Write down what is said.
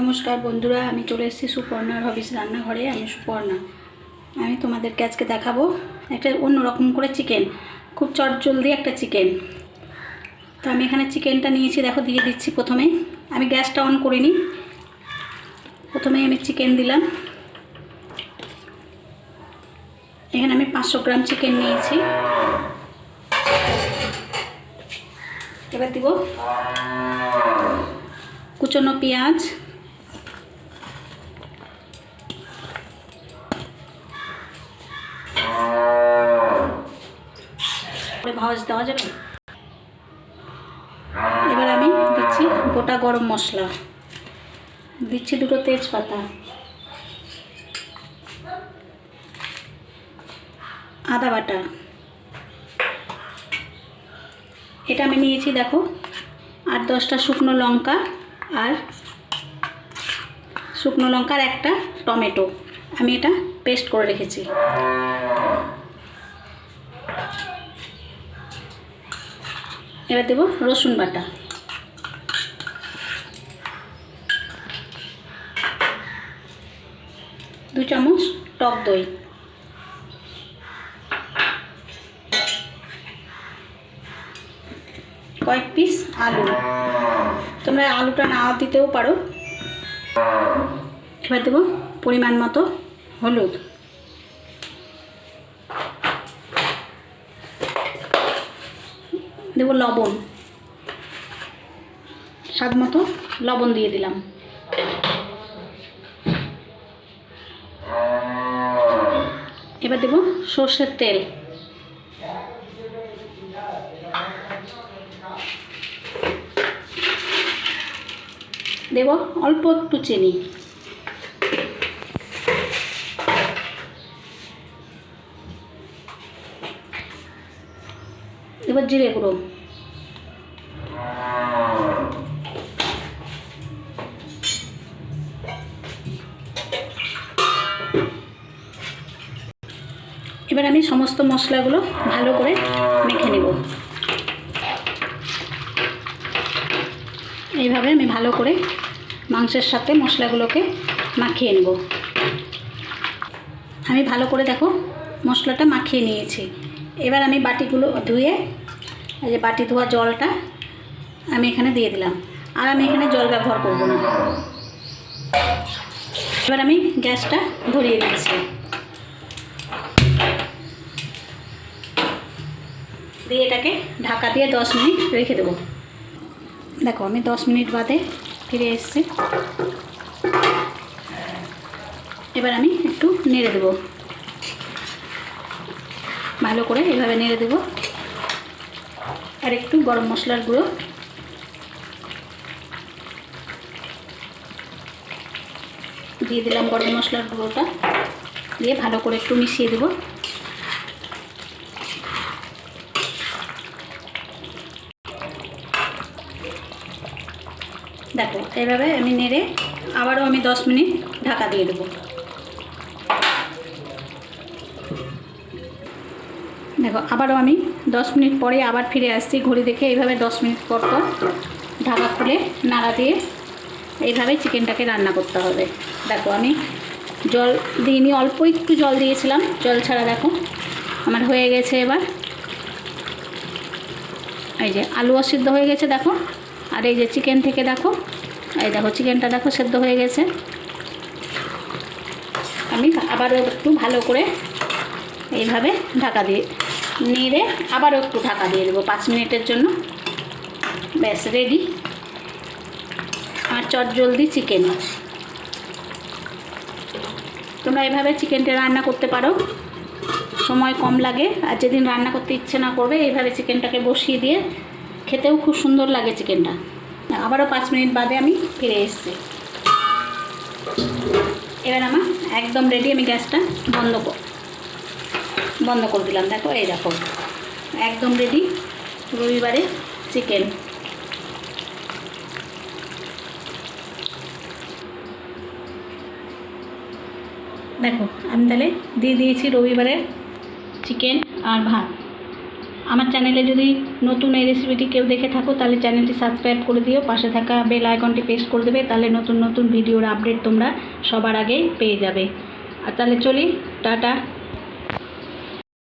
নমস্কার বন্ধুরা, আমি চলে এসেছি সুপর্ণার হবিস রান্নাঘরে, আমি সুপর্ণা। আমি তোমাদেরকে আজকে দেখাবো একটা অন্যরকম করে চিকেন খুব চটজলদি একটা চিকেন তো আমি এখানে চিকেনটা নিয়েছি, দেখো দিয়ে দিচ্ছি প্রথমে। আমি গ্যাসটা অন করিনি। প্রথমেই আমি চিকেন দিলাম। এখানে আমি পাঁচশো গ্রাম চিকেন নিয়েছি। এবার দিব কুচনো পেঁয়াজ। করে ভাজ দেওয়া যাবে? এবার আমি দিচ্ছি গোটা গরম মশলা। দিচ্ছি দুটো তেজপাতা। আদা বাটা। এটা আমি নিয়েছি, দেখো, আর দশটা শুকনো লঙ্কা আর শুকনো লঙ্কার একটা টমেটো। আমি এটা পেস্ট করে রেখেছি। এবার দেবো রসুন বাটা। দু চামচ টক দই। কয়েক পিস আলু। তোমরা আলুটা না দিতেও পারো। এবার দেবো পরিমাণ মতো হলুদ। দেবো লবণ। স্বাদ মতো লবণ দিয়ে দিলাম। এবার দেবো সর্ষের তেল। দেব অল্প একটু চিনি। এবার জিরে গুঁড়ো। এবার আমি সমস্ত মশলাগুলো ভালো করে মেখে নেব। এইভাবে আমি ভালো করে মাংসের সাথে মশলাগুলোকে মাখিয়ে নেব। আমি ভালো করে দেখো মশলাটা মাখিয়ে নিয়েছি। এবার আমি বাটিগুলো ধুয়ে, এই যে বাটি ধোয়া জলটা আমি এখানে দিয়ে দিলাম। আর আমি এখানে জল ব্যবহার করব না। এবার আমি গ্যাসটা ধরিয়ে দিচ্ছি দিয়ে এটাকে ঢাকা দিয়ে দশ মিনিট রেখে দেবো। দেখো, আমি দশ মিনিট বাদে ফিরে এসেছি। এবার আমি একটু নেড়ে দেবো। ভালো করে এভাবে নেড়ে দেবো। আর একটু গরম মশলার গুঁড়ো। দিয়ে দিলাম গরম মশলার গুঁড়োটা। দিয়ে ভালো করে একটু মিশিয়ে দেবো। দেখো এইভাবে আমি নেড়ে আবারও আমি দশ মিনিট ঢাকা দিয়ে দেবো। দেখো, আবারও আমি দশ মিনিট পরে আবার ফিরে আসছি, ঘড়ি দেখে এইভাবে দশ মিনিট পর পর ঢাকা খুলে নাড়া দিয়ে এইভাবে চিকেনটাকে রান্না করতে হবে। দেখো, আমি জল দিইনি, অল্প একটু জল দিয়েছিলাম, জল ছাড়া দেখো, আমার হয়ে গেছে এবার। এই যে, আলুও সিদ্ধ হয়ে গেছে, দেখো। আর এই যে চিকেন থেকে দেখো, এই দেখো চিকেনটা দেখো সেদ্ধ হয়ে গেছে। আমি আবারও একটু ভালো করে এইভাবে ঢাকা দিয়ে নেড়ে আবারও একটু ঢাকা দিয়ে দেবো পাঁচ মিনিটের জন্য। ব্যাস রেডি আর চট জলদি চিকেন তোমরা এভাবে চিকেনটা রান্না করতে পারো। সময় কম লাগে আর যেদিন রান্না করতে ইচ্ছে না করবে, এইভাবে চিকেনটাকে বসিয়ে দিয়ে খেতেও খুব সুন্দর লাগে চিকেনটা। আবারও পাঁচ মিনিট বাদে আমি ফিরে এসেছি। এবার আমার একদম রেডি আমি গ্যাসটা বন্ধ বন্ধ করে দিলাম। দেখো, এই দেখো, একদম রেডি রবিবারে চিকেন। দেখো, আমি তাহলে দিয়ে দিয়েছি রবিবারের চিকেন আর ভাত। আমার চ্যানেলে যদি নতুন এই রেসিপিটি কেউ দেখে থাকো, তাহলে চ্যানেলটি সাবস্ক্রাইব করে দিও। পাশে থাকা বেল আইকনটি প্রেস করে দেবে, তাহলে নতুন নতুন ভিডিওর আপডেট তোমরা সবার আগেই পেয়ে যাবে। আর তাহলে চলি, টাটা।